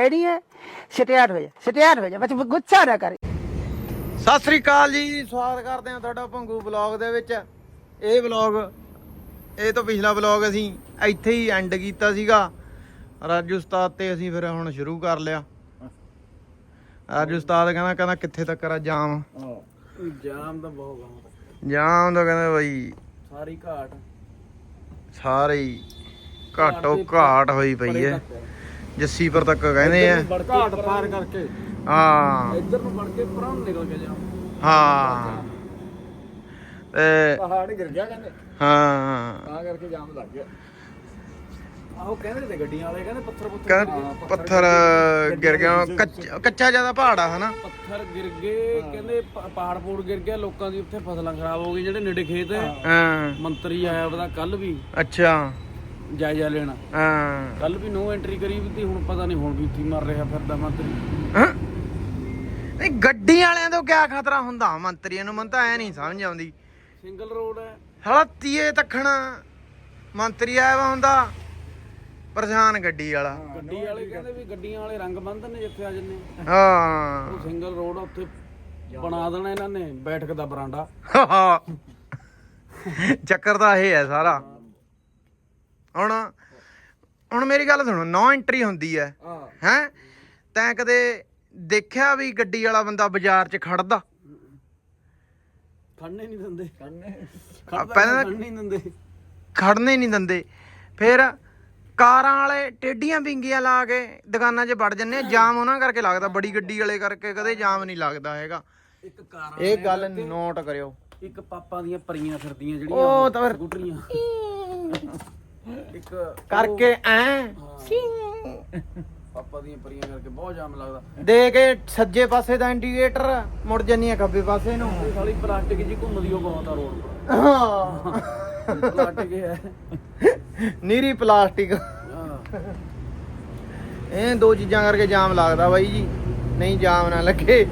Ready ਹੈ? ਸਟਿਆਰ ਹੋ ਜਾ ਸਟਿਆਰ ਹੋ ਜਾ ਬਸ ਗੁੱਸਾ ਨਾ ਕਰ। ਸਤਿ ਸ੍ਰੀ ਅਕਾਲ ਜੀ ਸਵਾਗਤ ਕਰਦੇ ਹਾਂ ਤੁਹਾਡਾ ਭੰਗੂ ਬਲੌਗ ਦੇ ਵਿੱਚ। ਇਹ ਬਲੌਗ ਇਹ ਤੋਂ ਪਿਛਲਾ ਬਲੌਗ ਅਸੀਂ ਇੱਥੇ ਹੀ ਐਂਡ ਕੀਤਾ ਸੀਗਾ। ਰਾਜੂ ਉਸਤਾਦ ਤੇ ਅਸੀਂ ਫਿਰ ਹੁਣ ਸ਼ੁਰੂ ਕਰ ਲਿਆ। ਰਾਜੂ ਉਸਤਾਦ ਕਹਿੰਦਾ ਕਹਿੰਦਾ ਕਿੱਥੇ ਤੱਕ ਆ ਜਾਮ? ਜਾਮ ਤਾਂ ਬਹੁਤ ਗਾਉਂ ਜਾਮ ਤਾਂ ਕਹਿੰਦੇ ਬਈ ਸਾਰੀ ਘਾਟ। ਸਾਰੇ ਹੀ ਘਾਟੋ ਘਾਟ ਹੋਈ ਪਈ ਹੈ। ਜੱਸੀ ਪਰ ਤੱਕ ਕਹਿੰਦੇ ਆ। ਘਾਟ ਪਾਰ ਕਰਕੇ। ਹਾਂ। ਇੱਧਰ ਨੂੰ ਵੜ ਕੇ ਪਰਾਂ ਨੂੰ ਨਿਕਲ ਕੇ ਜਾਮ ਹਾਂ। ਤੇ ਪਹਾੜ ਗਿਰ ਗਿਆ ਕਹਿੰਦੇ। ਹਾਂ। ਤਾਂ ਕਰਕੇ ਜਾਮ ਲੱਗ ਗਿਆ। ਆਹੋ ਕਹਿੰਦੇ ਤੇ ਗੱਡੀਆਂ ਵਾਲੇ ਕਹਿੰਦੇ ਪੱਥਰ ਪੁੱਥਰ ਪੱਥਰ ਗਿਰ ਗਿਆ ਕੱਚਾ ਕੱਚਾ ਜ਼ਿਆਦਾ ਪਹਾੜ ਆ ਹਨਾ? ਪੱਥਰ ਗਿਰ ਗਏ ਕਹਿੰਦੇ ਪਹਾੜ ਪੂੜ ਗਿਰ ਗਿਆ ਲੋਕਾਂ ਦੀ ਉੱਥੇ ਫਸਲਾਂ ਖਰਾਬ ਹੋ ਗਈ ਜਿਹੜੇ ਨੇੜੇ ਖੇਤ ਹਾਂ। ਮੰਤਰੀ ਆਇਆ ਉਹਦਾ ਕੱਲ ਵੀ। ਅੱਛਾ। ਜਾਇਜ਼ਾ ਲੈਣਾ। ਹਾਂ। ਕੱਲ ਵੀ ਨੋ ਐਂਟਰੀ ਕਰੀ ਵੀ ਤੀ ਹੁਣ ਪਤਾ ਨਹੀਂ ਹੁਣ ਵੀ ਹੀ ਮਰ ਰਿਹਾ ਫਿਰਦਾ ਮੰਤਰੀ। ਹੈਂ? ਨਹੀਂ ਗੱਡੀ ਵਾਲਿਆਂ ਤੋਂ ਕਿਆ ਖਤਰਾ ਹੁੰਦਾ? ਮੰਤਰੀਆਂ ਨੂੰ ਮੈਨੂੰ ਤਾਂ ਐ ਨਹੀਂ ਸਮਝ ਆਉਂਦੀ। ਸਿੰਗਲ ਰੋਡ ਹੈ। ਸਾਲਾ ਤੀਏ ਤੱਖਣ ਮੰਤਰੀ ਆਇਆ ਵਾ ਹੁੰਦਾ ਪਰੇਸ਼ਾਨ ਗੱਡੀ ਵਾਲਾ। ਗੱਡੀ ਵਾਲੇ ਕਹਿੰਦੇ ਵੀ ਗੱਡੀਆਂ ਵਾਲੇ ਰੰਗ ਬੰਦ ਨੇ ਜਿੱਥੇ ਆ ਜੰਨੇ ਹਾਂ। ਉਹ ਸਿੰਗਲ ਰੋਡ ਆ, ਉੱਥੇ ਬਣਾ ਦੇਣਾ ਇਹਨਾਂ ਨੇ ਬੈਠਕ ਦਾ ਬਰਾਂਡਾ। ਚੱਕਰ ਤਾਂ ਇਹ ਹੈ ਸਾਰਾ। ਹੁਣ ਹੁਣ ਮੇਰੀ ਗੱਲ ਸੁਣੋ ਨੋ ਐਂਟਰੀ ਹੁੰਦੀ ਹੈ। ਹੈ। ਤੈਂ ਕਦੇ ਦੇਖਿਆ ਵੀ ਗੱਡੀ ਵਾਲਾ ਬੰਦਾ ਬਾਜ਼ਾਰ 'ਚ ਖੜਦਾ? ਖੜਨੇ ਨਹੀਂ ਦਿੰਦੇ। ਖੜਨੇ। ਪਹਿਲਾਂ- ਖੜਨੇ ਨਹੀਂ ਦਿੰਦੇ। ਖੜਨੇ ਨਹੀਂ ਦਿੰਦੇ। ਫਿਰ ਕਾਰਾਂ ਵਾਲੇ ਟੇਡੀਆਂ ਬਿੰਗੀਆਂ ਲਾ ਕੇ ਦੁਕਾਨਾਂ 'ਚ ਵੜ ਜੰਨੇ ਜਾਮ ਉਹਨਾਂ ਕਰਕੇ ਲੱਗਦਾ ਬੜੀ ਗੱਡੀ ਵਾਲੇ ਕਰਕੇ ਕਦੇ ਜਾਮ ਨਹੀਂ ਲੱਗਦਾ ਹੈਗਾ। ਇੱਕ ਕਾਰਾਂ ਇਹ ਗੱਲ ਨੋਟ ਕਰਿਓ। ਇੱਕ ਪਾਪਾਂ ਦੀਆਂ ਪਰੀਆਂ ਫਿਰਦੀਆਂ ਜਿਹੜੀਆਂ ਉਹ ਤਾਂ ਫਿਰ- ਸਕੂਟਰੀਆਂ। ਇੱਕ ਕਰਕੇ ਐ। ਪਾਪਾ ਦੀਆਂ ਪਰੀਆਂ ਕਰਕੇ ਬਹੁਤ ਜਾਮ ਲੱਗਦਾ। ਦੇ ਕੇ ਸੱਜੇ ਪਾਸੇ ਦਾ ਇੰਡੀਕੇਟਰ ਮੁੜ ਜੰਨੀ ਆ ਖੱਬੇ ਪਾਸੇ ਨੂੰ। ਇਹ ਸਾਲੀ ਪਲਾਸਟਿਕ ਜੀ ਘੁੰਮਦੀ ਉਹ ਬਹੁਤ ਆ ਰੋਡ ਪਰ। ਪਲਾਸਟਿਕ ਹੈ। ਨੀਰੀ ਪਲਾਸਟਿਕ। ਇਹ ਦੋ ਚੀਜ਼ਾਂ ਕਰਕੇ ਜਾਮ ਲੱਗਦਾ ਬਾਈ ਜੀ। ਨਹੀਂ ਜਾਮ ਨਾ ਲੱਗੇ।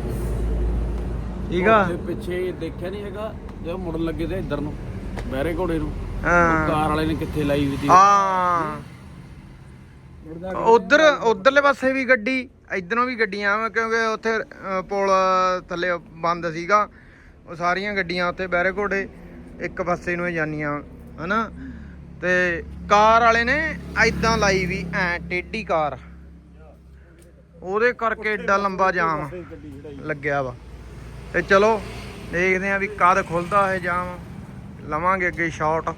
ਠੀਕ ਆ। ਪਿੱਛੇ ਦੇਖਿਆ ਨਹੀਂ ਹੈਗਾ ਜਦੋਂ ਮੁੜਨ ਲੱਗੇ ਤੇ ਇੱਧਰ ਨੂੰ। ਬਹਿਰੇ ਘੋੜੇ ਨੂੰ। ਹਾਂ। ਕਾਰ ਵਾਲੇ ਨੇ ਕਿੱਥੇ ਲਾਈ ਵੀ ਤੀ ਹਾਂ। ਉਧਰ ਉਧਰਲੇ ਪਾਸੇ ਵੀ ਗੱਡੀ ਇਧਰੋਂ ਵੀ ਗੱਡੀਆਂ ਵਾ ਕਿਉਂਕਿ ਉੱਥੇ ਅ, ਪੁਲ ਥੱਲੇ ਬੰਦ ਸੀਗਾ। ਉਹ ਸਾਰੀਆਂ ਗੱਡੀਆਂ ਉੱਥੇ ਬਹਿਰੇ ਘੋੜੇ ਇੱਕ ਪਾਸੇ ਨੂੰ ਹੀ ਜਾਂਦੀਆਂ ਹਨਾ? ਤੇ ਕਾਰ ਵਾਲੇ ਨੇ ਐਦਾਂ ਲਾਈ ਵੀ ਐ ਟੇਢੀ ਕਾਰ। ਉਹਦੇ ਕਰਕੇ ਏਡਾ ਲੰਬਾ ਜਾਮ ਲੱਗਿਆ ਵਾ। ਤੇ ਚਲੋ ਦੇਖਦੇ ਆ ਵੀ ਕਦ ਖੁੱਲਦਾ ਇਹ ਜਾਮ। ਲਵਾਂਗੇ ਅੱਗੇ ਸ਼ਾਟ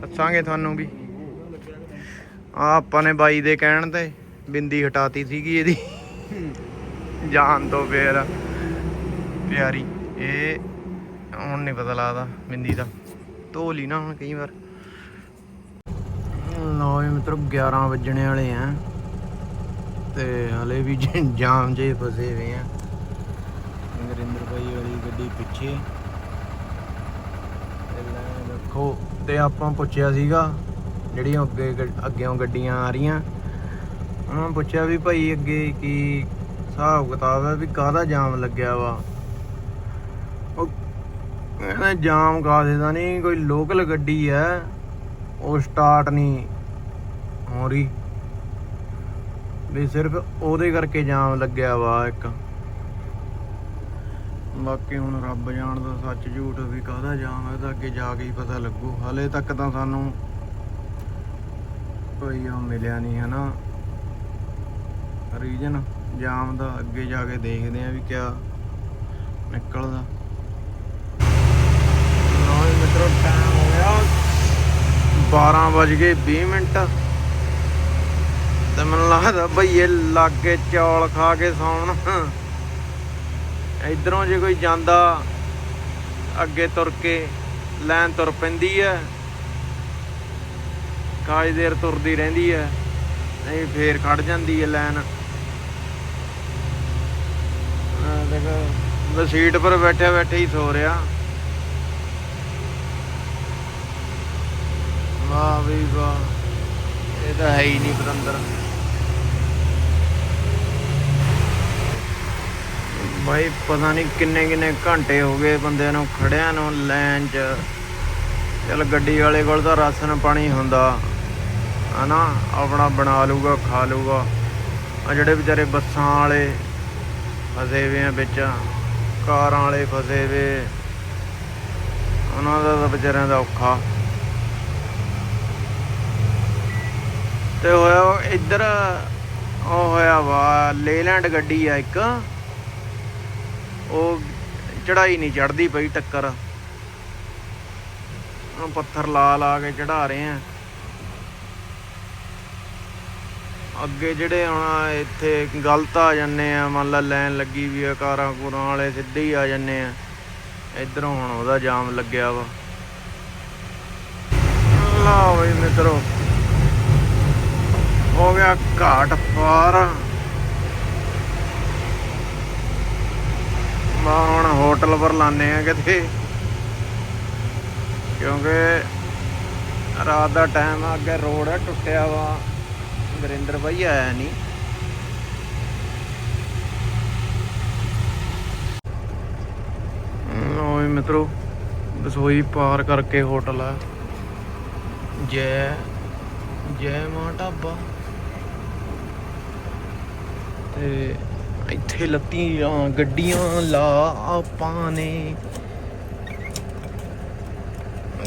ਦੱਸਾਂਗੇ ਤੁਹਾਨੂੰ ਵੀ। ਆ ਆਪਾਂ ਨੇ ਬਾਈ ਦੇ ਕਹਿਣ ਤੇ ਬਿੰਦੀ ਹਟਾਤੀ ਸੀਗੀ ਇਹਦੀ। ਜਾਨ ਤੋਂ ਫੇਰ। ਪਿਆਰੀ, ਇਹ ਹੁਣ ਨਹੀਂ ਪਤਾ ਲੱਗਦਾ ਬਿੰਦੀ ਦਾ। ਧੋ ਲਈ ਨਾ ਹੁਣ ਕਈ ਵਾਰ। ਲਓ ਜੀ ਮਿੱਤਰੋ 11 ਵੱਜਣੇ ਵਾਲੇ ਆ। ਤੇ ਹਲੇ ਵੀ ਜਾਮ ਜੇ ਫਸੇ ਹੋਏ ਆ। ਨਰਿੰਦਰ ਭਾਈ ਵਾਲੀ ਗੱਡੀ ਪਿੱਛੇ। ਦੇਖੋ, ਤੇ ਆਪਾਂ ਪੁੱਛਿਆ ਸੀਗਾ, ਜਿਹੜੀਆਂ ਅੱਗੇ ਗੱਡ- ਗੱਡੀਆਂ ਆ ਰਹੀਆਂ, ਉਹਨਾਂ ਨੂੰ ਪੁੱਛਿਆ ਵੀ ਭਾਈ ਅੱਗੇ ਕੀ ਹਿਸਾਬ ਕਿਤਾਬ ਹੈ, ਵੀ ਕਾਹਦਾ ਜਾਮ ਲੱਗਿਆ ਵਾ? ਉਹ ਕਹਿੰਦਾ, ਜਾਮ ਕਾਹਦੇ ਦਾ ਨਹੀਂ, ਕੋਈ ਲੋਕਲ ਗੱਡੀ ਹੈ, ਉਹ ਸਟਾਰਟ ਨਹੀਂ ਹੋ ਰਹੀ। ਵੀ ਸਿਰਫ ਉਹਦੇ ਕਰਕੇ ਜਾਮ ਲੱਗਿਆ ਵਾ ਇੱਕ। ਬਾਕੀ ਹੁਣ ਰੱਬ ਜਾਣਦਾ ਸੱਚ ਝੂਠ ਵੀ ਕਾਹਦਾ ਜਾਮ ਹੈ, ਇਹਦਾ ਅੱਗੇ ਜਾ ਕੇ ਹੀ ਪਤਾ ਲੱਗੂ। ਹਲੇ ਤੱਕ ਤਾਂ ਸਾਨੂੰ ਕੋਈ ਉਹ ਮਿਲਿਆ ਨਹੀਂ, ਹਨਾ? ਰੀਜਨ ਜਾਮ ਦਾ ਅੱਗੇ ਜਾ ਕੇ ਦੇਖਦੇ ਆ ਵੀ ਕਿਆ ਨਿਕਲਦਾ। ਲਓ ਮਿੱਤਰੋ ਟਾਈਮ ਹੋ ਗਿਆ। 12 ਵੱਜ ਗਏ 20 ਮਿੰਟ। ਤੇ ਮੈਨੂੰ ਲੱਗਦਾ ਭਈਏ ਲਾਗੇ ਚੌਲ ਖਾ ਕੇ ਸੌਣ। ਇਧਰੋਂ ਜੇ ਕੋਈ ਜਾਂਦਾ, ਅੱਗੇ ਤੁਰ ਕੇ ਲਾਈਨ ਤੁਰ ਪੈਂਦੀ ਹੈ। ਕਾਜ ਦੇਰ ਤੁਰਦੀ ਰਹਿੰਦੀ ਹੈ। ਨਹੀਂ, ਫੇਰ ਖੜ ਜਾਂਦੀ ਹੈ ਲਾਈਨ। ਦੇਖੋ, ਮੈਂ ਸੀਟ ਪਰ ਬੈਠਿਆ ਬੈਠੇ ਹੀ ਸੋ ਰਿਹਾ। ਵਾਹ ਵੀ ਵਾਹ, ਇਹ ਤਾਂ ਹੈ ਹੀ ਨਹੀਂ ਪਤੰਦਰ। ਭਾਈ ਪਤਾ ਨਹੀਂ ਕਿੰਨੇ ਕਿੰਨੇ ਘੰਟੇ ਹੋ ਗਏ ਬੰਦਿਆਂ ਨੂੰ ਖੜਿਆਂ ਨੂੰ ਲਾਈਨ 'ਚ। ਚਲ ਗੱਡੀ ਵਾਲੇ ਕੋਲ ਤਾਂ ਰਾਸ਼ਨ ਪਾਣੀ ਹੁੰਦਾ। ਹਨਾ, ਆਪਣਾ ਬਣਾ ਲੂਗਾ ਖਾ ਲੂਗਾ ਆ ਜਿਹੜੇ ਵਿਚਾਰੇ ਬੱਸਾਂ ਵਾਲੇ ਫਸੇ ਵੇ ਆ ਵਿੱਚ, ਕਾਰਾਂ ਵਾਲੇ ਫਸੇ ਵੇ ਉਹਨਾਂ ਦਾ ਤਾਂ ਵਿਚਾਰਿਆਂ ਦਾ ਔਖਾ। ਤੇ ਹੋਇਆ ਇੱਧਰ, ਉਹ ਹੋਇਆ ਵਾ, ਲੇਲੈਂਡ ਗੱਡੀ ਆ ਇੱਕ। ਉਹ ਚੜਾਈ ਨਹੀਂ ਚੜਦੀ ਪਈ ਟੱਕਰ। ਉਹ ਪੱਥਰ ਲਾ ਲਾ ਕੇ ਚੜਾ ਰਹੇ ਆ। ਅੱਗੇ ਜਿਹੜੇ ਹੁਣ ਇੱਥੇ ਗਲਤ ਆ ਜੰਨੇ ਆ, ਮੰਨ ਲਾ ਲਾਈਨ ਲੱਗੀ ਵੀ ਆ, ਕਾਰਾਂ ਕੂਰਾਂ ਵਾਲੇ ਸਿੱਧੇ ਹੀ ਆ ਜੰਨੇ ਆ। ਇਧਰੋਂ ਹੁਣ ਉਹਦਾ ਜਾਮ ਲੱਗਿਆ ਵਾ। ਲਓ ਬਈ ਮਿੱਤਰੋ, ਹੋ ਗਿਆ ਘਾਟ ਪਾਰ। ਮਾ ਹੁਣ ਹੋਟਲ ਪਰ ਲਾਣੇ ਆ ਕਿਤੇ। ਕਿਉਂਕਿ ਰਾਤ ਦਾ ਟਾਈਮ ਆ, ਅੱਗੇ ਰੋਡ ਹੈ ਟੁੱਟਿਆ ਵਾ। ਵਰਿੰਦਰ ਭਾਈ ਆਇਆ ਨਹੀਂ। ਓਏ ਮਿੱਤਰੋ, ਰਸੋਈ ਪਾਰ ਕਰਕੇ ਹੋਟਲ ਆ। ਜੈ ਜੈ ਮਾਂ ਢਾਬਾ। ਤੇ ਇੱਥੇ ਲੱਤੀਆਂ, ਗੱਡੀਆਂ ਲਾ ਆਪਾਂ ਨੇ।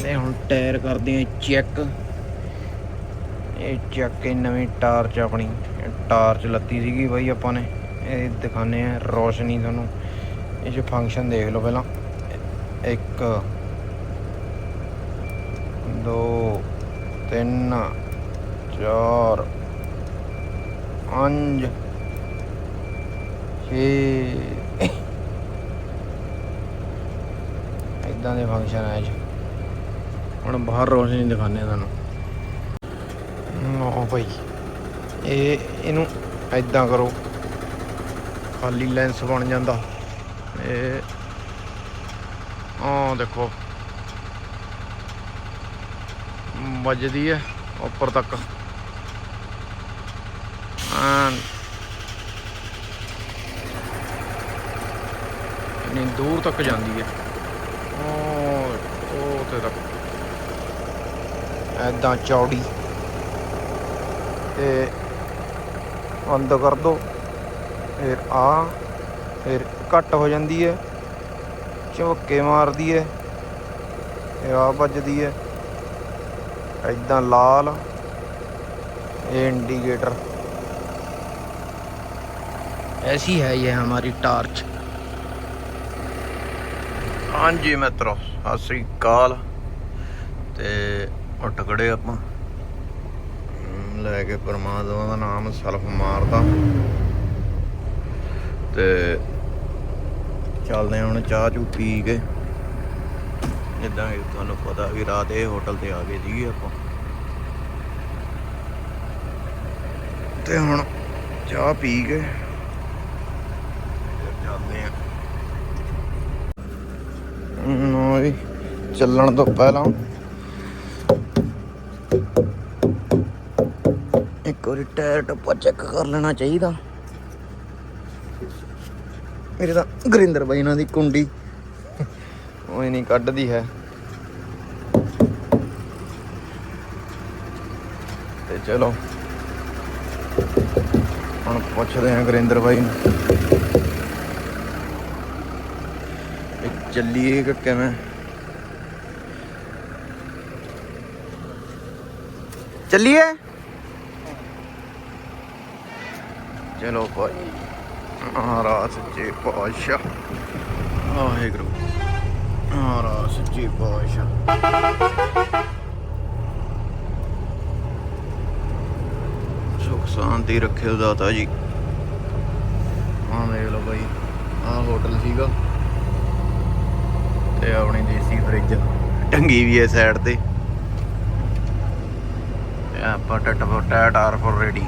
ਨੇ ਹੁਣ ਟਾਇਰ ਕਰਦੇ ਆ ਚੈੱਕ। ਇਹ ਚੱਕ ਕੇ ਨਵੀਂ ਟਾਰਚ ਆਪਣੀ ਟਾਰਚ ਲੱਤੀ ਸੀਗੀ ਬਾਈ ਆਪਾਂ ਨੇ। ਇਹ ਦਿਖਾਣੇ ਆ ਰੋਸ਼ਨੀ ਤੁਹਾਨੂੰ। ਇਹ ਜੋ ਫੰਕਸ਼ਨ ਦੇਖ ਲਓ ਪਹਿਲਾਂ। ਇੱਕ, ਦੋ, ਤਿੰਨ, ਚਾਰ, ਪੰਜ। ਛੇ ਇਦਾਂ ਦੇ ਫੰਕਸ਼ਨ ਆ ਅੱਜ ਹੁਣ ਬਾਹਰ ਰੋਸ਼ਨੀ ਦਿਖਾਣੇ ਤੁਹਾਨੂੰ। ਨਾ ਭਾਈ ਇਹ ਇਹਨੂੰ ਐਦਾਂ ਕਰੋ। ਖਾਲੀ ਲੈਂਸ ਬਣ ਜਾਂਦਾ। ਇਹ ਆਹ ਦੇਖੋ। ਵੱਜਦੀ ਹੈ ਉੱਪਰ ਤੱਕ। ਐਨ ਨਹੀਂ ਦੂਰ ਤੱਕ ਜਾਂਦੀ ਹੈ ਉਹ ਉਹ ਤੇ ਤੱਕ ਐਦਾਂ ਚੌੜੀ ਤੇ ਬੰਦ ਕਰ ਦੋ ਫਿਰ ਆ ਫਿਰ ਘੱਟ ਹੋ ਜਾਂਦੀ ਹੈ ਝੋਕੇ ਮਾਰਦੀ ਹੈ ਇਹ ਆ ਵੱਜਦੀ ਹੈ ਇਦਾਂ ਲਾਲ ਇਹ इंडिकेटर ऐसी है ये हमारी टार्च ਹਾਂਜੀ ਮਿੱਤਰੋ, ਸਤਿ ਸ੍ਰੀ ਅਕਾਲ। ਤੇ ਉੱਠ ਖੜੇ ਆਪਾਂ। ਲੈ ਕੇ ਪਰਮਾਤਮਾ ਦਾ ਨਾਮ ਸਲਫ ਮਾਰਦਾ। ਤੇ ਚੱਲਦੇ ਹਾਂ ਹੁਣ ਚਾਹ ਚੂ ਪੀ ਕੇ। ਜਿੱਦਾਂ ਕਿ ਤੁਹਾਨੂੰ ਪਤਾ ਵੀ ਰਾਤ ਇਹ ਹੋਟਲ ਤੇ ਆ ਗਏ ਸੀਗੇ ਆਪਾਂ। ਤੇ ਹੁਣ ਚਾਹ ਪੀ ਕੇ ਫਿਰ ਚੱਲਦੇ ਆ ਨੋਈ ਚੱਲਣ ਤੋਂ ਪਹਿਲਾਂ ਇੱਕ ਵਾਰੀ ਟਾਇਰ ਟੱਪਾ ਚੈੱਕ ਕਰ ਲੈਣਾ ਚਾਹੀਦਾ। ਮੇਰੇ ਤਾਂ ਗੁਰਿੰਦਰ ਬਾਈ ਨਾਲ ਦੀ ਕੁੰਡੀ ਉਹ ਨਹੀਂ ਕੱਢਦੀ ਹੈ। ਤੇ ਚਲੋ, ਹੁਣ ਪੁੱਛਦੇ ਹਾਂ ਗੁਰਿੰਦਰ ਬਾਈ ਨੂੰ ਵੀ ਚੱਲੀਏ ਕਿ ਕਿਵੇਂ ਚੱਲੀਏ ਚਲੋ ਭਾਈ ਮਹਾਰਾਜ ਸੱਚੇ ਪਾਤਸ਼ਾਹ ਵਾਹਿਗੁਰੂ ਮਹਾਰਾਜ ਸੱਚੇ ਪਾਤਸ਼ਾਹ ਸੁਖ ਸ਼ਾਂਤੀ ਰੱਖਿਓ ਦਾਤਾ ਜੀ ਹਾਂ ਦੇਖ ਲਓ ਭਾਈ ਆਹ ਹੋਟਲ ਸੀਗਾ ਤੇ ਆਪਣੀ ਦੇਸੀ ਫ੍ਰਿਜ ਟੰਗੀ ਵੀ ਹੈ ਸਾਈਡ ਤੇ। ਤੇ ਆਪਾਂ ਟੱਟ ਟੈਟ ਆਰ ਫੋਰ ਰੈਡੀ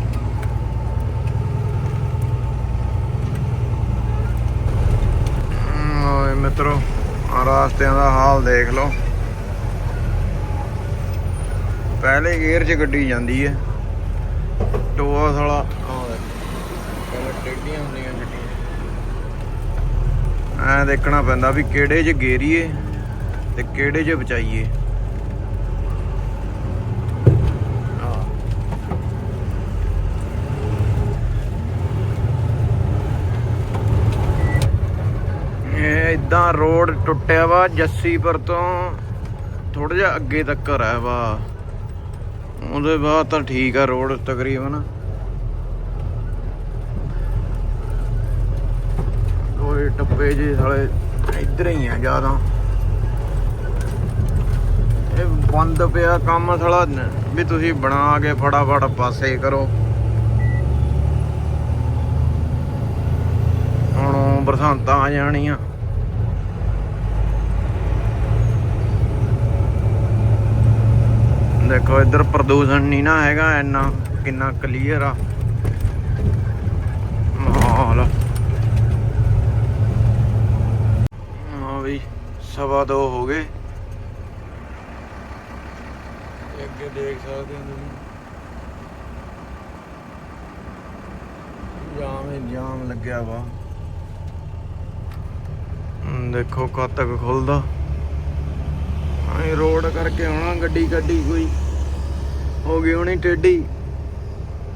ਓਏ ਮਿੱਤਰੋ ਆ ਰਾਸਤਿਆਂ ਦਾ ਹਾਲ ਦੇਖ ਲਓ। ਪਹਿਲੇ ਗੇਅਰ 'ਚ ਗੱਡੀ ਜਾਂਦੀ ਹੈ। ਟੋਆ ਸਾਲਾ ਆਹ ਟੇਡੀਆਂ ਹੁੰਦੀਆਂ ਐ ਦੇਖਣਾ ਪੈਂਦਾ ਵੀ ਕਿਹੜੇ 'ਚ ਗੇਰੀਏ ਤੇ ਕਿਹੜੇ 'ਚ ਬਚਾਈਏ। ਇਹ ਇਦਾਂ ਰੋਡ ਟੁੱਟਿਆ ਵਾ, ਜੱਸੀਪੁਰ ਤੋਂ ਥੋੜਾ ਜਿਹਾ ਅੱਗੇ ਤੱਕ ਰਹਿ ਵਾ। ਉਹਦੇ ਬਾਅਦ ਤਾਂ ਠੀਕ ਆ ਰੋਡ ਤਕਰੀਬਨ। ਕੋਈ ਟੱਪੇ ਜੇ ਸਾਲੇ ਇੱਧਰ ਹੀ ਆ ਜ਼ਿਆਦਾ। ਇਹ ਬੰਦ ਪਿਆ ਕੰਮ ਸਾਲਾ। ਨ- ਵੀ ਤੁਸੀਂ ਬਣਾ ਕੇ ਫਟਾਫਟ ਪਾਸੇ ਕਰੋ। ਹੁਣ ਉਹ ਬਰਸਾਤਾਂ ਆ ਜਾਣੀਆਂ। ਦੇਖੋ ਇੱਧਰ ਪ੍ਰਦੂਸ਼ਣ ਨਹੀਂ ਨਾ ਹੈਗਾ, ਇੰਨਾ ਕਿੰਨਾ ਕਲੀਅਰ ਆ। ਮਾਹੌਲ ਹਾਂ ਵੀ ਸਵਾ ਦੋ ਹੋ ਗਏ। ਅੱਗੇ ਦੇਖ ਸਕਦੇ ਹੋ ਤੁਸੀਂ। ਜਾਮ ਹੀ ਜਾਮ ਲੱਗਿਆ ਵਾ। ਦੇਖੋ ਕਦ ਤੱਕ ਖੁੱਲਦਾ। ਐ ਰੋਡ ਕਰਕੇ ਆਉਣਾ ਗੱਡੀ ਗੱਡੀ ਕੋਈ। ਹੋ ਗਈ ਹੋਣੀ ਟੇਢੀ।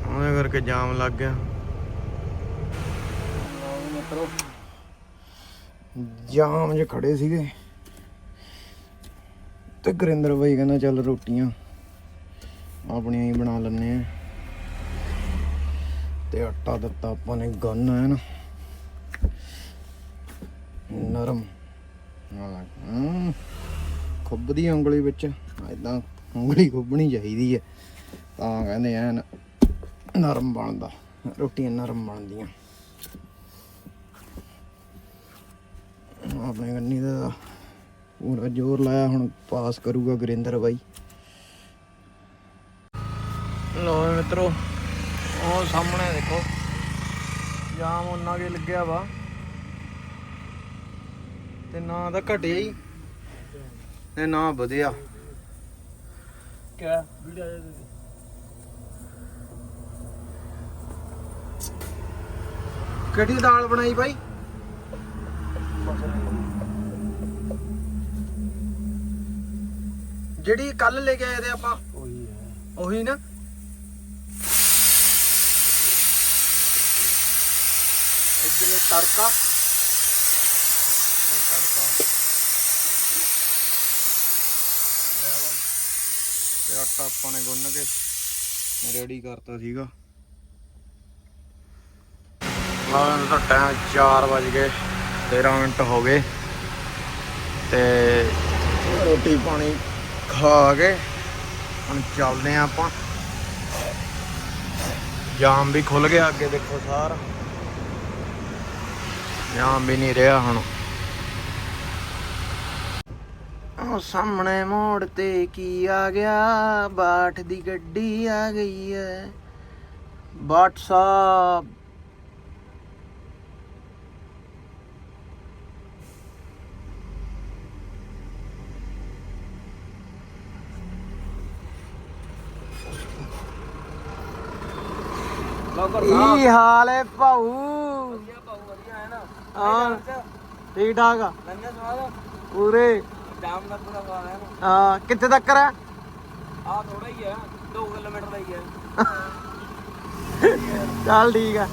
ਉਹਦੇ ਕਰਕੇ ਜਾਮ ਲੱਗ ਗਿਆ। ਜਾਮ 'ਚ ਖੜੇ ਸੀਗੇ। ਤੇ ਗੁਰਿੰਦਰ ਬਾਈ ਕਹਿੰਦਾ ਚੱਲ ਰੋਟੀਆਂ ਆਪਣੀਆਂ ਹੀ ਬਣਾ ਲੈਣੇ ਆ। ਤੇ ਆਟਾ ਦਿੱਤਾ ਆਪਾਂ ਨੇ ਗੰਨ ਹੈ ਨਾ ਨਰਮ। ਹਾਂ ਹਮ, ਖੁੱਬਦੀ ਉਂਗਲੀ ਵਿੱਚ ਐਦਾਂ ਉਂਗਲੀ ਖੁੱਬਣੀ ਚਾਹੀਦੀ ਹੈ ਤਾਂ ਕਹਿੰਦੇ ਐਨ ਨਰਮ ਬਣਦਾ ਰੋਟੀਆਂ ਨਰਮ ਬਣਦੀਆਂ। ਆਪਣੇ ਗੰਨੀ ਦਾ ਪੂਰਾ ਜ਼ੋਰ ਲਾਇਆ ਹੁਣ ਪਾਸ ਕਰੂਗਾ ਗੁਰਿੰਦਰ ਬਾਈ। ਲੋ ਮਿੱਤਰੋ ਉਹ ਸਾਹਮਣੇ ਦੇਖੋ ਜਾਮ ਉਹਨਾਂ ਕੇ ਲੱਗਿਆ ਵਾ। ਤੇ ਨਾ ਤਾਂ ਘਟਿਆ ਹੀ ਤੇ ਨਾ ਵਧਿਆ। ਕਿਆ? ਵੀਡੀਓ ਕਿਹੜੀ ਦਾਲ ਬਣਾਈ ਬਾਈ? ਜਿਹੜੀ ਕੱਲ ਲੈ ਕੇ ਆਏ ਤੇ ਆਪਾਂ ਉਹੀ ਹੈ। ਉਹੀ ਨਾ। ਇੱਧਰ ਇਹ ਤੜਕਾ। ਇਹ ਤੜਕਾ। ਤੇ ਆਟਾ ਆਪਾਂ ਨੇ ਗੁੰਨ ਕੇ ਰੈਡੀ ਕਰਤਾ ਸੀਗਾ। ਹਾਂ ਤਾਂ ਟਾਈਮ 4 ਵਜ ਗਏ 13 ਮਿੰਟ ਹੋ ਗਏ। ਤੇ ਰੋਟੀ ਪਾਣੀ ਖਾ ਕੇ ਹੁਣ ਚੱਲਦੇ ਆ ਆਪਾਂ। ਜਾਮ ਵੀ ਖੁੱਲ ਗਿਆ ਅੱਗੇ ਦੇਖੋ ਸਾਰ। ਜਾਮ ਵੀ ਨਹੀਂ ਰਿਹਾ ਹੁਣ। ਉਹ ਸਾਹਮਣੇ ਮੋੜ ਤੇ ਕੀ ਆ ਗਿਆ? ਬਾਠ ਦੀ ਗੱਡੀ ਆ ਗਈ ਹੈ ਬਾਠ ਸਾਹਿਬ। ਕੀ ਹਾਲ ਹੈ ਭਾਊ? ਵਧੀਆ ਪਾਉ ਵਧੀਆ ਹੈ ਨਾ। ਹਾਂ। ਠੀਕ ਠਾਕ ਆ। ਲੰਨੇ ਸਵਾਦ ਪੂਰੇ। ਜਾਮ ਦਾ ਪੂਰਾ ਸਵਾਦ ਹੈ ਨਾ ਹਾਂ ਕਿੱਥੇ ਤੱਕ ਆ? ਆ ਥੋੜਾ ਹੀ ਹੈ 2 ਕਿਲੋਮੀਟਰ ਦਾ ਹੀ ਹੈ ਚੱਲ ਠੀਕ ਆ।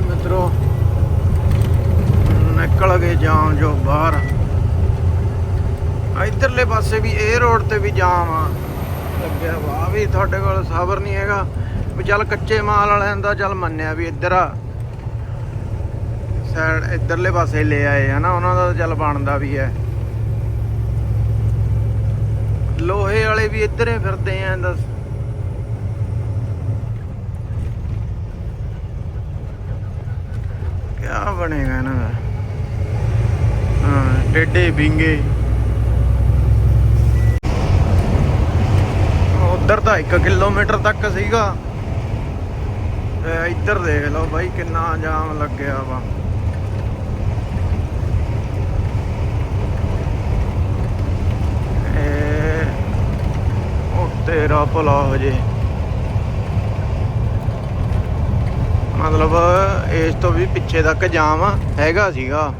ਮਿੱਤਰੋ ਨਿਕਲ ਗਏ ਜਾਮ ਜੋ ਬਾਹਰ। ਇਧਰਲੇ ਪਾਸੇ ਵੀ ਇਹ ਰੋਡ ਤੇ ਵੀ ਜਾਮ ਆ। ਲੱਗਿਆ ਵਾ। ਵੀ ਤੁਹਾਡੇ ਕੋਲ ਸਬਰ ਨਹੀਂ ਹੈਗਾ। ਵੀ ਚੱਲ ਕੱਚੇ ਮਾਲ ਵਾਲਿਆਂ ਦਾ ਚੱਲ ਮੰਨਿਆ ਵੀ ਇੱਧਰ ਆ। ਸਾਈਡ ਇਧਰਲੇ ਪਾਸੇ ਲੈ ਆਏ ਆ ਉਹਨਾਂ ਦਾ ਚੱਲ ਬਣਦਾ ਵੀ ਹੈ। ਲੋਹੇ ਵਾਲੇ ਵੀ ਇੱਧਰ ਫਿਰਦੇ ਆਂ, ਦੱਸ। ਕਿਆ ਬਣੇਗਾ ਇਹਨਾਂ ਦਾ? ਹਾਂ, ਡੇਡੇ, ਬਿੰਗੇ। ਉਧਰ ਤਾਂ 1 ਕਿਲੋਮੀਟਰ ਤੱਕ ਸੀਗਾ। ਤੇ ਇੱਧਰ ਦੇਖ ਲਓ ਬਾਈ ਕਿੰਨਾ ਜਾਮ ਲੱਗਿਆ ਵਾ। ਉਹ ਤੇਰਾ ਭਲਾ ਹੋ ਜੇ ਮਤਲਬ ਇਸ ਤੋਂ ਵੀ ਪਿੱਛੇ ਤੱਕ ਜਾਮ ਹੈਗਾ ਸੀਗਾ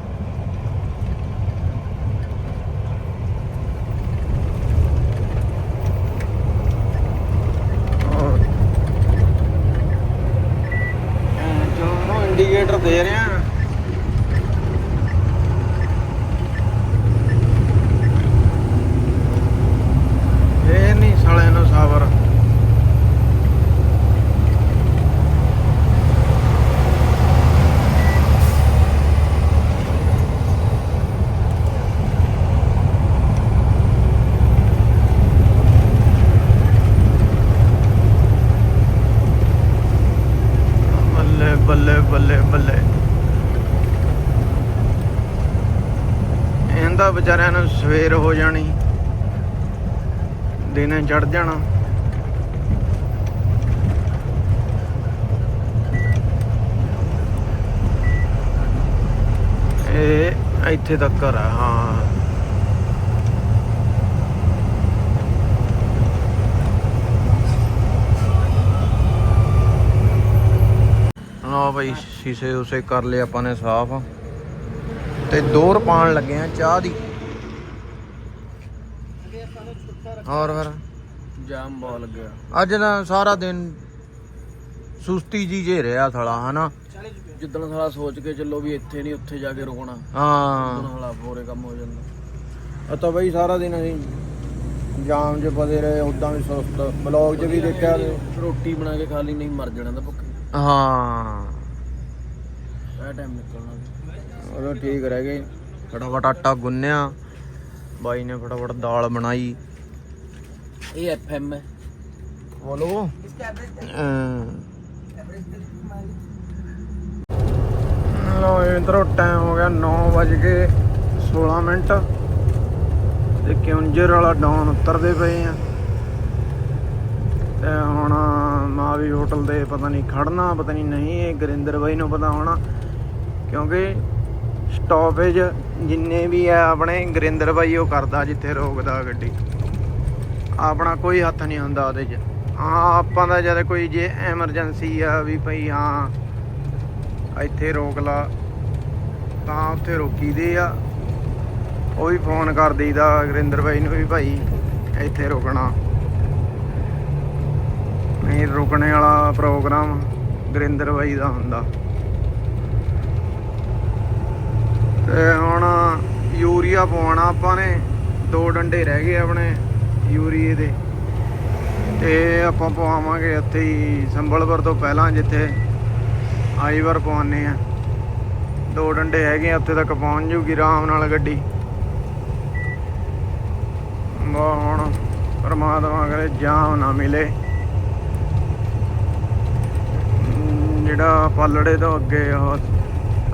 ਔਰ ਐਂ ਜੋ ਦੇ ਰਿਹਾ ਇਹ ਨਹੀਂ ਸਾਲੇ ਨੂੰ ਸਾਬਰ ਬੱਲੇ ਬੱਲੇ ਬੱਲੇ। ਇਹਦਾ ਵਿਚਾਰਿਆਂ ਨੂੰ ਸਵੇਰ ਹੋ ਜਾਣੀ। ਦਿਨੇ ਚੜ ਜਾਣਾ। ਇਹ ਇੱਥੇ ਤੱਕ ਆ, ਹਾਂ। ਲਓ ਬਈ ਸ਼ੀਸ਼ੇ ਉਸੇ ਕਰ ਲਏ ਆਪਾਂ ਨੇ ਸਾਫ਼। ਤੇ ਦੋਰ ਪਾਣ ਲੱਗੇ ਆ ਚਾਹ ਦੀ। ਹੋਰ ਫਿਰ? ਜਾਮ ਬਹੁਤ ਲੱਗਿਆ। ਅੱਜ ਨਾ ਸਾਰਾ ਦਿਨ ਸੁਸਤੀ ਜੀ ਜੇ ਰਿਹਾ ਥਲਾ ਹਨਾ? ਜਿੱਦਣ ਸਾਲਾ ਸੋਚ ਕੇ ਚੱਲੋ ਵੀ ਇੱਥੇ ਨਹੀਂ ਉੱਥੇ ਜਾ ਕੇ ਰੁਕਣਾ ਉਦੋਂ ਹਾਂ ਸਾਲਾ ਹੋਰੇ ਕੰਮ ਹੋ ਜਾਂਦਾ। ਆ ਤਾਂ ਬਈ ਸਾਰਾ ਦਿਨ ਅਸੀਂ ਜਾਮ 'ਚ ਫਸੇ ਰਹੇ ਉਦਾਂ ਵੀ ਸੁਸਤ। ਬਲੌਗ 'ਚ ਵੀ ਦੇਖਿਆ ਰੋਟੀ ਬਣਾ ਕੇ ਖਾ ਲਈ ਨਹੀਂ ਮਰ ਜਾਣਾ ਤਾਂ ਭੁੱਖੇ। ਹਾਂ। ਇਹ ਟਾਈਮ ਨਿਕਲਣਾ ਉਦੋਂ ਠੀਕ ਰਹਿ ਗਏ। ਫਟਾਫਟ ਆਟਾ ਗੁੰਨਿਆ। ਬਾਈ ਨੇ ਫਟਾਫਟ ਦਾਲ ਬਣਾਈ। ਇਹ ਐਫਐਮ ਹੈ। ਬੋਲੋ। ਲੋ ਇਧਰੋਂ ਟਾਈਮ ਹੋ ਗਿਆ 9 ਵਜ ਕੇ 16 ਮਿੰਟ। ਤੇ ਕਿਉਂਜਰ ਵਾਲਾ ਡਾਊਨ ਉਤਰਦੇ ਪਏ ਆ। ਤੇ ਹੁਣ ਮਾਂ ਵੀ ਹੋਟਲ ਦੇ ਪਤਾ ਨਹੀਂ ਖੜਨਾ, ਪਤਾ ਨਹੀਂ ਨਹੀਂ, ਇਹ ਗਰਿੰਦਰ ਬਾਈ ਨੂੰ ਪਤਾ ਹੋਣਾ। ਕਿਉਂਕਿ ਸਟਾਪੇਜ ਜਿੰਨੇ ਵੀ ਆ ਆਪਣੇ ਗੁਰਿੰਦਰ ਬਾਈ, ਉਹ ਕਰਦਾ ਜਿੱਥੇ ਰੋਕਦਾ ਗੱਡੀ। ਆਪਣਾ ਕੋਈ ਹੱਥ ਨਹੀਂ ਹੁੰਦਾ ਉਹਦੇ 'ਚ। ਹਾਂ, ਆਪਾਂ ਦਾ ਜਦ ਕੋਈ ਜੇ ਐਮਰਜੈਂਸੀ ਆ ਵੀ ਭਈ ਹਾਂ, ਇੱਥੇ ਰੋਕ ਲਾ, ਤਾਂ ਉੱਥੇ ਰੋਕੀਦੇ ਆ। ਉਹ ਵੀ ਫੋਨ ਕਰ ਦਈਦਾ ਗੁਰਿੰਦਰ ਬਾਈ ਨੂੰ ਵੀ ਭਾਈ ਇੱਥੇ ਰੁਕਣਾ। ਨਹੀਂ ਰੁਕਣੇ ਵਾਲਾ ਪ੍ਰੋਗਰਾਮ ਗਰਿੰਦਰ ਬਾਈ ਦਾ ਹੁੰਦਾ। ਤੇ ਹੁਣ ਯੂਰੀਆ ਪਵਾਉਣਾ ਆਪਾਂ ਨੇ ਦੋ ਡੰਡੇ ਰਹਿ ਗਏ ਆਪਣੇ ਯੂਰੀਏ ਦੇ। ਤੇ ਆਪਾਂ ਪਵਾਵਾਂਗੇ ਇੱਥੇ ਹੀ ਸੰਬਲਪੁਰ ਤੋਂ ਪਹਿਲਾਂ ਜਿੱਥੇ ਆਈਵਰ ਪਵਾਉਣੇ ਆ। ਦੋ ਡੰਡੇ ਹੈਗੇ ਆ, ਉੱਥੇ ਤੱਕ ਪਹੁੰਚ ਜੂਗੀ ਆਰਾਮ ਨਾਲ ਗੱਡੀ। ਬਾ ਹੁਣ ਪਰਮਾਤਮਾ ਕਰੇ ਜਾਮ ਨਾ ਮਿਲੇ। ਜਿਹੜਾ ਪੱਲੜੇ ਤੋਂ ਅੱਗੇ ਉਹ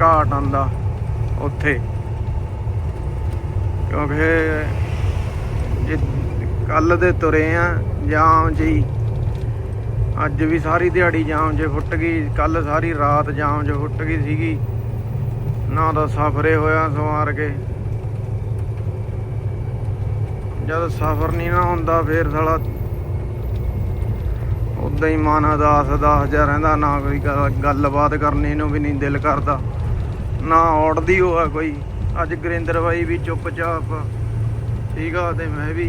ਘਾਟ ਆਂਦਾ ਉੱਥੇ। ਕਿਉਂਕਿ ਜੇ ਕੱਲ ਦੇ ਤੁਰੇ ਆ, ਜਾਮ 'ਚ ਹੀ ਅੱਜ ਵੀ ਸਾਰੀ ਦਿਹਾੜੀ ਜਾਮ 'ਚ ਫੁੱਟ ਗਈ ਕੱਲ ਸਾਰੀ ਰਾਤ ਜਾਮ 'ਚ ਫੁੱਟ ਗਈ ਸੀਗੀ। ਨਾ ਤਾਂ ਸਫਰੇ ਹੋਇਆ ਸਵਾਰ ਕੇ। ਜਦ ਸਫਰ ਨਹੀਂ ਨਾ ਹੁੰਦਾ, ਫੇਰ ਸਾਲਾ ਉਦਾਂ ਹੀ ਮਨ ਅਦਾਸ ਅਦਾਸ ਜਿਹਾ ਰਹਿੰਦਾ, ਨਾ ਕੋਈ ਗੱਲਬਾਤ ਕਰਨੀ ਨੂੰ ਵੀ ਨਹੀਂ ਦਿਲ ਕਰਦਾ। ਨਾ ਔੜਦੀ ਹੋਆ ਕੋਈ। ਅੱਜ ਗੁਰਿੰਦਰ ਬਾਈ ਵੀ ਚੁੱਪਚਾਪ ਆ ਤੇ ਮੈਂ ਵੀ।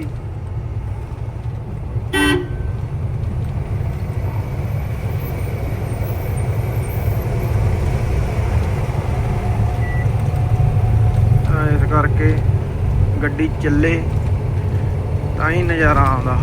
ਇਸ ਕਰਕੇ ਗੱਡੀ ਚੱਲੇ ਤਾਂ ਹੀ ਨਜ਼ਾਰਾ ਆਉਂਦਾ।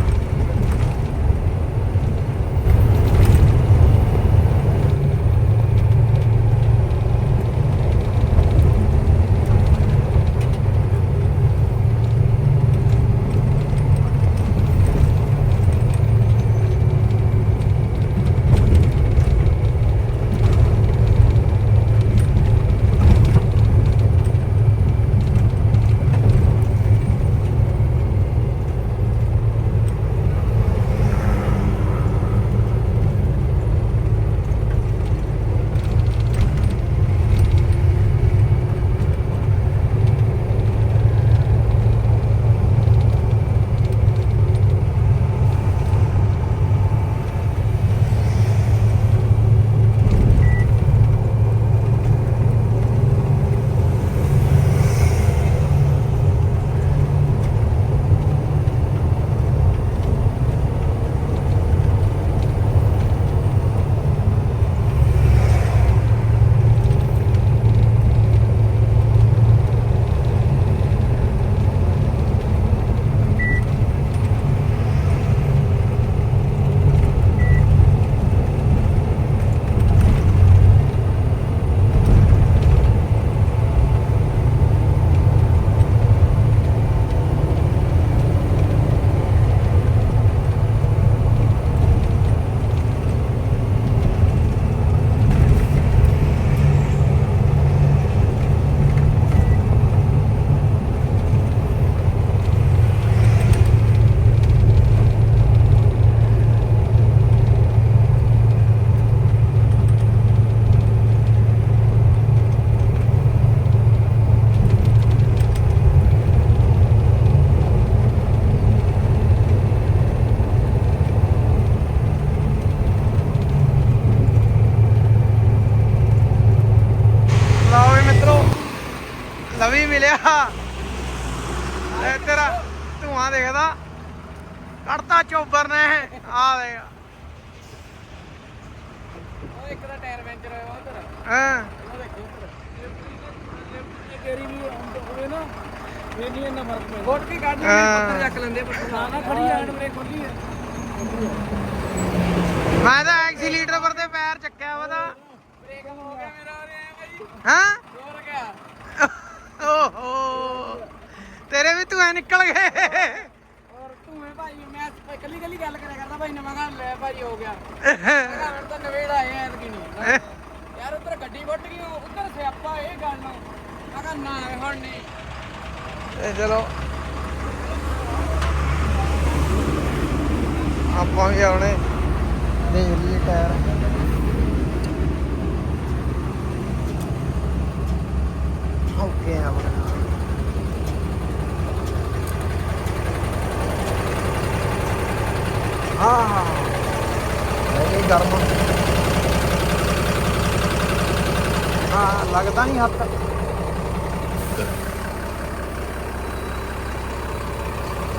ਧੂਏ ਨਿਕਲ ਗਏ। ਔਰ ਤੂੰ ਹੈ ਭਾਈ ਮੈਂ ਕੱਲੀ ਕੱਲੀ ਗੱਲ ਕਰਿਆ ਕਰਦਾ ਭਾਈ ਨੇ ਮੈਂ ਕਿਹਾ ਲੈ ਭਾਈ ਹੋ ਗਿਆ। ਮੈਂ ਕਿਹਾ ਹੁਣ ਤਾਂ ਨਵੇੜ ਆਏ ਐ ਐਤਕੀ ਨਹੀਂ। ਯਾਰ ਉੱਧਰ ਗੱਡੀ ਵੱਟ ਗਈ ਉੱਧਰ ਸਿਆਪਾ ਇਹ ਗੱਲ ਨੂੰ। ਮੈਂ ਕਿਹਾ ਨਾ ਹੁਣ ਨਹੀਂ। ਤੇ ਚਲੋ। ਆਪਾਂ ਵੀ ਆਉਣੇ ਦੇਖ ਲਈਏ ਟਾਇਰ। ਓਕੇ ਆ ਬਣਾ ਹਾਂ। ਇਹ ਗਰਮ ਹਾਂ ਲੱਗਦਾ ਨਹੀਂ ਹੱਥ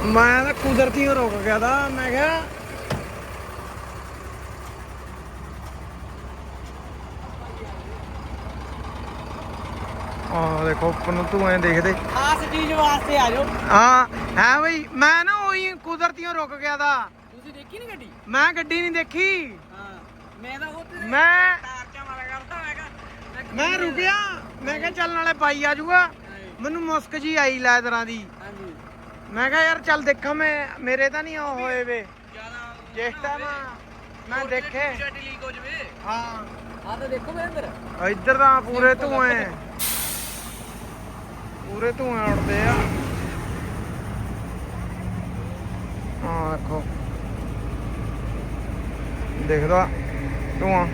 ਮੈਂ ਤਾਂ ਕੁਦਰਤੀ ਹੀ ਰੁਕ ਗਿਆ ਦਾ ਮੈਂ ਕਿਹਾ ਆ ਦੇਖੋ ਉੱਪਰ ਨੂੰ ਧੂਏ ਦੇਖਦੇ ਖਾਸ ਚੀਜ਼ ਵਾਸਤੇ ਆ ਜਾਓ। ਹਾਂ ਹੈ ਬਈ ਮੈਂ ਨਾ ਉਹੀ ਕੁਦਰਤੀਓ ਰੁਕ ਗਿਆ ਦਾ ਦੇਖੀ ਨੀ ਗੱਡੀ? ਮੈਂ ਗੱਡੀ ਨਹੀਂ ਦੇਖੀ। ਹਾਂ ਮੈਂ ਤਾਂ ਮੈਂ ਟਾਰਚਾ ਮਾਰਾ ਕਰਦਾ ਮੈਂ ਕਿਹਾ ਮੈਂ ਰੁਕਿਆ। ਮੈਂ ਕਿਹਾ ਚੱਲ ਨਾਲੇ ਬਾਈ ਆ ਜਾਊਗਾ। ਮੈਨੂੰ ਮੁਸਕ ਜੀ ਆਈ ਲੈ ਤਰ੍ਹਾਂ ਦੀ। ਹਾਂਜੀ। ਮੈਂ ਕਿਹਾ ਯਾਰ ਚੱਲ ਦੇਖਾਂ ਮੈਂ ਮੇਰੇ ਤਾਂ ਨਹੀਂ ਉਹ ਹੋਏ ਵੇ। ਜਿਸ ਟਾਈਮ ਮੈਂ ਦੇਖੇ। ਲੀਕ ਹੋ ਜਵੇ। ਹਾਂ। ਆ ਤਾਂ ਦੇਖੋ ਮੇਰੇ ਅੰਦਰ। ਇੱਧਰ ਤਾਂ ਪੂਰੇ ਧੂਏ। ਪੂਰੇ ਧੂਏ ਉੜਦੇ ਆ। ਹਾਂ ਦੇਖੋ। ਦੇਖਦਾ ਧੂਆਂ।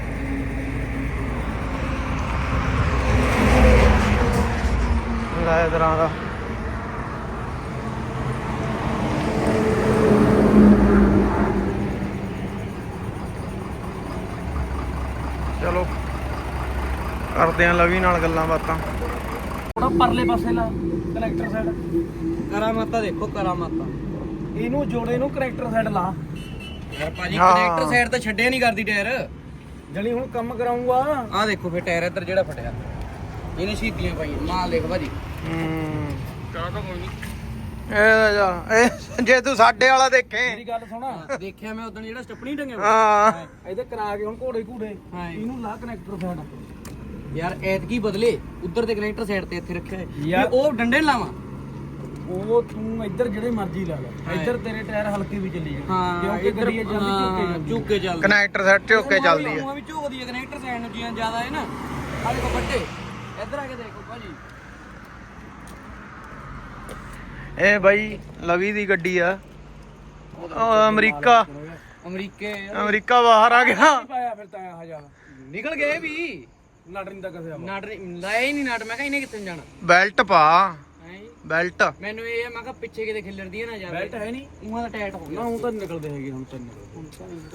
ਲੈ ਤਰ੍ਹਾਂ ਦਾ। ਚਲੋ, ਕਰਦੇ ਆ ਲਵੀ ਨਾਲ ਗੱਲਾਂ ਬਾਤਾਂ। ਥੋੜਾ ਪਰਲੇ ਪਾਸੇ ਲਾ ਕਨੈਕਟਰ ਸਾਈਡ ਕਰਾਮਾਤਾ ਦੇਖੋ, ਕਰਾਮਾਤਾ। ਇਹਨੂੰ ਜੋੜੇ ਨੂੰ ਕਨੈਕਟਰ ਸਾਈਡ ਲਾ। ਯਾਰ ਭਾਜੀ ਹਾਂ। ਕਨੈਕਟਰ ਸਾਈਡ ਤਾਂ ਛੱਡਿਆ ਨਹੀਂ ਕਰਦੀ ਟਾਇਰ। ਜਣੀ ਹੁਣ ਕੰਮ ਕਰਾਉਂਗਾ ਆ ਦੇਖੋ ਫੇ ਟਾਇਰ ਇੱਧਰ ਜਿਹੜਾ ਫਟਿਆ। ਇਹਨੇ ਸ਼ੀਦੀਆਂ ਪਾਈਆਂ। ਮਾਲ ਦੇਖ ਭਾਜੀ। ਹੂੰ। ਕਰਾ ਤਾਂ ਕੋਈ ਨਹੀਂ ਇਹ ਜਾ। ਇਹ ਜੇ ਤੂੰ ਸਾਡੇ ਵਾਲਾ ਦੇਖੇ। ਮੇਰੀ ਗੱਲ ਸੁਣਾ। ਦੇਖਿਆ ਮੈਂ ਉਦੋਂ ਜਿਹੜਾ ਸਟੱਪਣੀ ਟੰਗਿਆ ਹਾਂ। ਇਹਦੇ ਕਰਾ ਕੇ ਹੁਣ ਘੋੜੇ ਘੂੜੇ। ਇਹਨੂੰ ਲਾ ਕਨੈਕਟਰ ਸਾਈਡ ਯਾਰ ਐਤਕੀ ਬਦਲੇ ਉਧਰ ਦੇ ਕਨੈਕਟਰ ਸਾਈਡ ਤੇ ਇੱਥੇ ਰੱਖਿਆ ਹੈ ਵੀ ਉਹ ਡੰਡੇ ਲਾਵਾਂ। ਉਹ ਤੂੰ ਇੱਧਰ ਜਿਹੜੇ ਮਰਜ਼ੀ ਲਾ ਲੈ। ਇੱਧਰ ਤੇਰੇ ਟਾਇਰ ਹਲਕੇ ਵੀ ਚੱਲੀ ਜਾਣ ਹਾਂ ਕਿਉਂਕਿ ਗੱਡੀ ਇਹ ਜਲਦੀ ਝੁੱਕੇ ਜਾਂਦੀ ਝੁੱਕੇ ਚੱਲਦੀ। ਕਨੈਕਟਰ ਸੈੱਟ ਝੋਕੇ ਚੱਲਦੀ ਹੈ ਉਹ ਵੀ ਝੁਕਦੀ ਹੈ ਕਨੈਕਟਰ ਸਾਈਡ ਨੂੰ ਜੀਆਂ ਜ਼ਿਆਦਾ ਹੈ ਨਾ। ਆ ਦੇਖੋ ਵੱਡੇ। ਇੱਧਰ ਆ ਕੇ ਦੇਖੋ ਭਾਜੀ। ਇਹ ਬਾਈ ਲਵੀ ਦੀ ਗੱਡੀ ਆ। ਉਹ ਅਮਰੀਕਾ। ਅਮਰੀਕੇ। ਅਮਰੀਕਾ ਬਾਹਰ ਆ ਗਿਆ। ਪਾਇਆ ਫਿਰ ਤਾਂ ਆ ਜਾ ਨਿਕਲ ਗਏ ਵੀ। ਨਟਰਿੰਗ ਦਾ। ਕਸਿਆ ਨਟ ਲਾਇਆ ਹੀ ਨਹੀਂ ਨਟ। ਮੈਂ ਕਿਹਾ ਇਹਨੇ ਕਿੱਥੇ ਨੂੰ ਜਾਣਾ? ਬੈਲਟ ਪਾ। ਹੈਂ ਜੀ। ਬੈਲਟ ਮੈਨੂੰ ਇਹ ਆ, ਮੈਂ ਕਿਹਾ ਪਿੱਛੇ ਕਿਤੇ ਖਿੱਲਰਦੀ ਹੈ ਨਾ ਜਾਵੇ। ਬੈਲਟ ਹੈ ਨਹੀਂ। ਉਹਾਂ ਦਾ ਟਾਈਟ ਹੋ ਨਾ ਗਿਆ ਉਹ ਤਾਂ ਨਿਕਲਦੇ ਹੈਗੇ ਹੁਣ ਤਿੰਨ।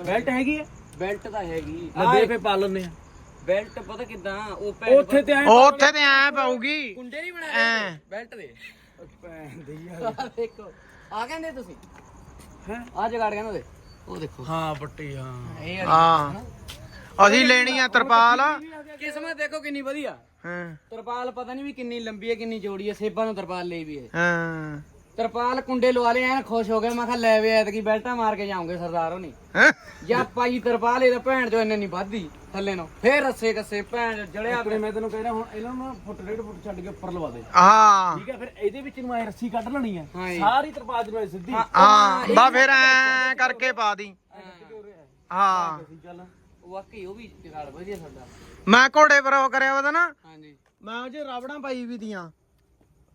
ਬੈਲਟ ਹੈਗੀ ਆ? ਬੈਲਟ ਤਾਂ ਹੈਗੀ। ਲੱਦੇ ਪੇ ਪਾ ਲੈਂਦੇ ਆ। ਬੈਲਟ ਪਤਾ ਕਿਦਾਂ ਉਹ ਭੈਣ ਉੱਥੇ ਤੇ ਐ ਉਹ ਉੱਥੇ ਤੇ ਐ ਪਾਉਗੀ ਕੁੰਡੇ ਨਹੀਂ ਐਂ। ਬਣਾਏ ਬੈਲਟ ਦੇ। ਭੈਣ ਦੀ ਆਹ ਦੇਖੋ। ਆ ਕਹਿੰਦੇ ਤੁਸੀਂ? ਹੈ? ਆ ਜਗਾੜ ਕਹਿੰਦੇ ਉਹਦੇ। ਉਹ ਦੇਖੋ। ਹਾਂ ਪੱਟੀ ਹਾਂ। ਇਹ ਵਾਲੀ ਹਾਂ। ਅਸੀਂ ਲੈਣੀ ਆ ਤਰਪਾਲ। ਕਿਸਮਤ ਦੇਖੋ ਕਿੰਨੀ ਵਧੀਆ। ਹਾਂ। ਤਰਪਾਲ ਪਤਾ ਨਹੀਂ ਵੀ ਕਿੰਨੀ ਲੰਬੀ ਹੈ ਕਿੰਨੀ ਚੌੜੀ ਹੈ ਸੇਬਾਂ ਨੂੰ ਤਰਪਾਲ ਲਈ ਵੀ ਹੈ। ਹਾਂ। ਤਰਪਾਲ ਕੁੰਡੇ ਲਵਾ ਲਏ ਐਨ ਖੁਸ਼ ਹੋ ਗਏ ਮੈਂ ਕਿਹਾ ਲੈ ਵੇ ਐਤਕੀ ਬੈਲਟਾਂ ਮਾਰ ਕੇ ਜਾਉਂਗੇ ਸਰਦਾਰ ਹੋਣੀ। ਹੈਂ? ਜਾਂ ਪਾਈ ਤਰਪਾਲ ਇਹਦਾ ਭੈਣ ਚੋ ਇੰਨੇ ਨਹੀਂ ਵੱਧਦੀ ਥੱਲੇ ਨੂੰ। ਫੇਰ ਰੱਸੇ ਕੱਸੇ ਭੈਣ ਜੜਿਆ ਆਪਣੇ ਮੈਂ ਤੈਨੂੰ ਕਹਿ ਰਿਹਾ ਹੁਣ ਇਹਨਾਂ ਨੂੰ ਨਾ ਫੁੱਟ ਡੇਢ ਫੁੱਟ ਛੱਡ ਕੇ ਉੱਪਰ ਲਵਾ ਦੇ। ਹਾਂ। ਠੀਕ ਹੈ ਫਿਰ ਇਹਦੇ ਵਿੱਚ ਨੂੰ ਐ ਰੱਸੀ ਕੱਢ ਲੈਣੀ ਹਾਂ। ਜੀ। ਸਾਰੀ ਤਰਪਾਲ ਦੀ ਨਾਲ ਸਿੱਧੀ। ਹਾਂ ਬਾ ਫਿਰ ਐ ਕਰਕੇ ਪਾ ਦੀ। ਹਾਂ। ਚੱਲ। ਵਾਕਈ ਉਹ ਵੀ ਜਗਾੜ ਵਧੀਆ ਸਾਡਾ ਮੈਂ ਘੋੜੇ ਪਰ ਉਹ ਕਰਿਆ ਵਾ ਤਾ ਨਾ। ਹਾਂਜੀ। ਮੈਂ ਉਹ ਚ ਰਬੜਾਂ ਪਾਈ ਵੀ ਦੀਆਂ।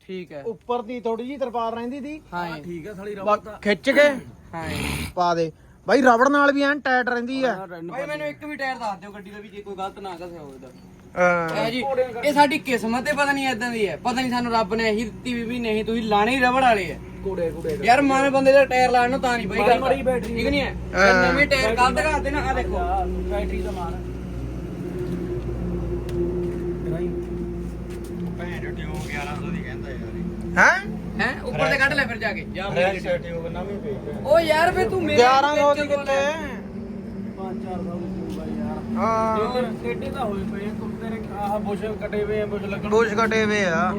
ਠੀਕ ਹੈ। ਉੱਪਰ ਦੀ ਥੋੜੀ ਜੀ ਤਰਪਾਲ ਰਹਿੰਦੀ ਦੀ ਹਾਂ ਜੀ, ਠੀਕ ਹੈ ਸਾਲੀ ਰਬੜ ਖਿੱਚ ਕੇ ਹਾਂ ਜੀ। ਪਾ ਦੇ। ਬਾਈ ਰਬੜ ਨਾਲ ਵੀ ਐਨ ਟਾਈਟ ਰਹਿੰਦੀ ਆ ਭਾਈ ਮੈਨੂੰ ਇੱਕ ਵੀ ਟਾਇਰ ਦੱਸ ਦਿਓ ਗੱਡੀ ਦਾ ਵੀ ਜੇ ਕੋਈ ਗਲਤ ਨਾ ਕਸੇ ਹੋਵੇ ਤਾਂ। ਇਹ ਜੀ ਇਹ ਸਾਡੀ ਕਿਸਮਤ ਹੈ ਪਤਾ ਨਹੀਂ ਇਦਾਂ ਦੀ ਹੈ। ਪਤਾ ਨਹੀਂ ਸਾਨੂੰ ਰੱਬ ਨੇ ਇਹੀ ਦਿੱਤੀ ਵੀ ਵੀ ਨਹੀਂ ਤੁਸੀਂ ਲਾਣੇ ਹੀ ਰਬੜ ਵਾਲੇ ਆ ਕੋੜੇ ਕੋੜੇ ਯਾਰ ਮਾਵੇਂ ਬੰਦੇ ਦਾ ਟਾਇਰ ਲਾਣ ਨੂੰ ਤਾਂ ਨਹੀਂ ਬਾਈ ਗੱਲ ਠੀਕ ਨਹੀਂ ਹੈ? ਨਵੇਂ ਟਾਇਰ ਕੱਲ ਦਿਖਾ ਦੇਣਾ ਆ ਦੇਖੋ। ਬੈਟਰੀ ਦਾ ਮਾਰ ਭੈਣ ਟਿਊਬ 1100 ਦੀ ਕਹਿੰਦਾ ਯਾਰ ਹੈ? ਹੈ? ਉੱਪਰ ਤੇ ਕੱਢ ਲੈ ਫਿਰ ਜਾ ਕੇ। ਜਾ ਫਰੈਸ਼ ਟਿਊਬ ਨਵੀਂ ਹੈ। ਉਹ ਯਾਰ ਫੇ ਤੂੰ ਮੇਰੇ 1100 ਦੀ ਕਿੱਥੇ 5-4 ਦਾ ਹੋਊਗਾ ਯਾਰ। ਹਾਂ। ਟੇਡੇ ਟੇਡੇ ਤਾਂ ਹੋਏ ਪਏ ਆ ਕੁ- ਤੇਰੇ ਆਹ ਬੁਸ਼ ਕੱਟੇ ਹੋਏ ਆ ਬੁਸ਼ ਲੱਗਣ। ਬੁਸ਼ ਕਟੇ ਵੇ ਆ।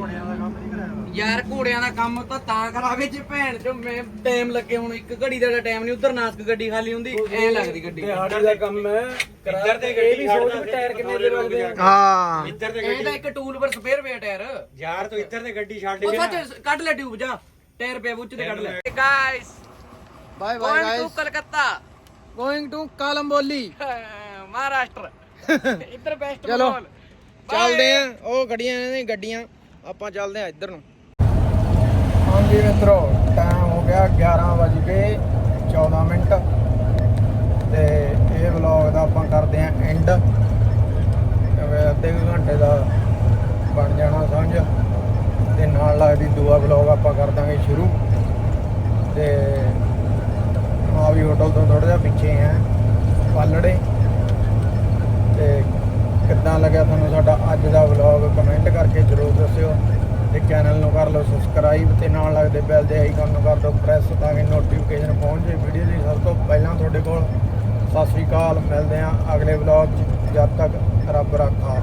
ਯਾਰ ਘੋੜਿਆਂ ਦਾ ਕੰਮ ਤਾਂ ਤਾਂ ਕਰਾਵੇ ਜੇ ਭੈਣ ਚੋ ਮੈਂ ਟਾਈਮ ਲੱਗੇ ਹੁਣ ਇੱਕ ਘੜੀ ਦਾ ਟਾਈਮ ਨਹੀਂ ਉਧਰ ਨਾਸਕ ਗੱਡੀ ਖਾਲੀ ਹੁੰਦੀ ਐ ਲੱਗਦੀ ਗੱਡੀ। ਦਿਹਾੜੀ ਦਾ ਕੰਮ ਹੈ ਇੱਧਰ ਤੇ ਇਹ ਗੱਡੀ ਵੀ ਸੋਚ ਵੀ ਟਾਇਰ ਕਿੰਨੇ ਦੇ ਲੱਗਦੇ ਆ। ਹਾਂ। ਇੱਧਰ ਤੇ ਇਹ ਤਾਂ ਇੱਕ ਟੂਲ ਪਰ ਸਪੇਅਰ ਪਿਆ ਟਾਇਰ। ਯਾਰ ਤੂੰ ਇੱਧਰ ਤੇ ਗੱਡੀ ਛੱਡ ਉਹ ਕੇ ਸੱਚ ਕੱਢ ਲੈ ਟਿਊਬ ਜਾ। ਟਾਇਰ ਪਿਆ ਬੁੱਚ ਤੇ ਕੱਢ ਲੈ। Guys bye going to Calcutta going to Kalamboli Maharashtra ਇੱਧਰ ਬੈਸਟ ਚਲੋ ਚੱਲਦੇ ਆ ਉਹ ਗੱਡੀਆਂ ਨੇ ਗੱਡੀਆਂ। ਆਪਾਂ ਚੱਲਦੇ ਆ ਇੱਧਰ ਨੂੰ। ਹਾਂਜੀ ਮਿੱਤਰੋ ਟਾਈਮ ਹੋ ਗਿਆ 11 ਕੇ 14 ਮਿੰਟ। ਤੇ ਇਹ ਵਲੌਗ ਦਾ ਆਪਾਂ ਕਰਦੇ ਆ ਐਂਡ ਕਿਉਂਕਿ ਅੱਧੇ ਕੁ ਘੰਟੇ ਦਾ ਬਣ ਜਾਣਾ ਸਮਝ ਤੇ ਨਾਲ ਲੱਗਦੀ ਦੂਆ ਵਲੌਗ ਆਪਾਂ ਕਰ ਦਾਂਗੇ ਸ਼ੁਰੂ। ਤੇ ਆ ਵੀ ਹੋਟਲ ਤੋਂ ਥੋੜਾ ਜਿਹਾ ਪਿੱਛੇ ਆ ਪਾਲੜੇ। ਤੇ ਕਿੱਦਾਂ ਲੱਗਿਆ ਤੁਹਾਨੂੰ ਸਾਡਾ ਅੱਜ ਦਾ ਵਲੌਗ ਕਮੈਂਟ ਕਰਕੇ ਜਰੂਰ ਦੱਸਿਓ। ਤੇ ਚੈਨਲ ਨੂੰ ਕਰ ਲਓ ਸਬਸਕ੍ਰਾਈਬ ਤੇ ਨਾਲ ਲੱਗਦੇ ਬੈਲ ਦੇ ਆਈਕਨ ਨੂੰ ਕਰ ਦਿਓ ਪ੍ਰੈਸ ਤਾਂ ਕਿ ਨੋਟੀਫਿਕੇਸ਼ਨ ਪਹੁੰਚ ਜੇ ਵੀਡੀਓ ਦੀ। ਸਭ ਤੋਂ ਪਹਿਲਾਂ ਤੁਹਾਡੇ ਕੋਲ ਸਤਿ ਸ੍ਰੀ ਅਕਾਲ, ਮਿਲਦੇ ਹਾਂ ਅਗਲੇ ਵਲੌਗ 'ਚ। ਜਦ ਤੱਕ ਰੱਬ ਰੱਖਾ।